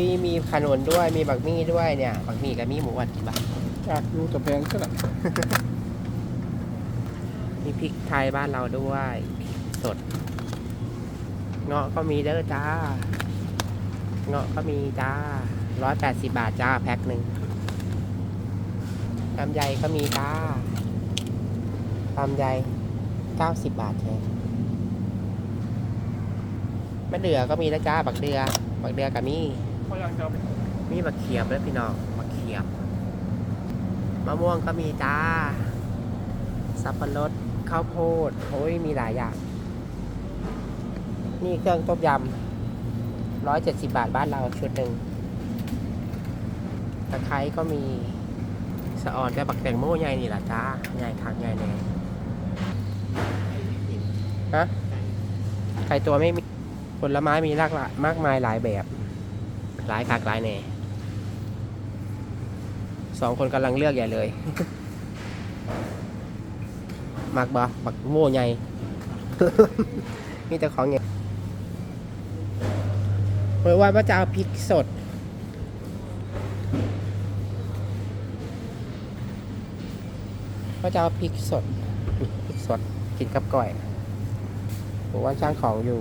มีมีขนุนด้วยมีบักมี่ด้วยเนี่ยบักมี่กับมี่หมูอัดกินบ้างอยากดูแต่แพงก็ละมีพริกไทยบ้านเราด้วยพริกสดเงาะก็มีเด้อจ้าเงาะก็มีจ้าร้อยแปดสิบาทจ้าแพ็คหนึ่งลำไยก็มีจ้าลำไยเก้าสิบบาทแค่มะเดือก็มีนะจ้าบักเดือบักเดือกับมี่ เขาอยากจะมีมะเขียบด้วยพี่น้องมะเขียบมะม่วงก็มีจ้า สับปะรดข้าวโพดโอ้ยมีหลายอย่าง นี่เครื่องต้มยำร้อยเจ็ดสิบาทบ้านเราชุดหนึ่งตะไคร้ก็มีสะออนแต่บักแตงโมใหญ่นี่แหละจ้าใหญ่คักใหญ่แน่ฮะไข่ตัวไม่มีผลไม้มีหลากหลายมากมายหลายแบบ หลายคักหลายแน่สองคนกำลังเลือกใหญ่เลย มักบะบักโม่ใหญ่มีแต่ของใหญ่เมื่อวานว่าจะเอาพริกสด ว่าจะเอาพริกสด พริกสดกินกับก้อยผมว่าช่างของอยู่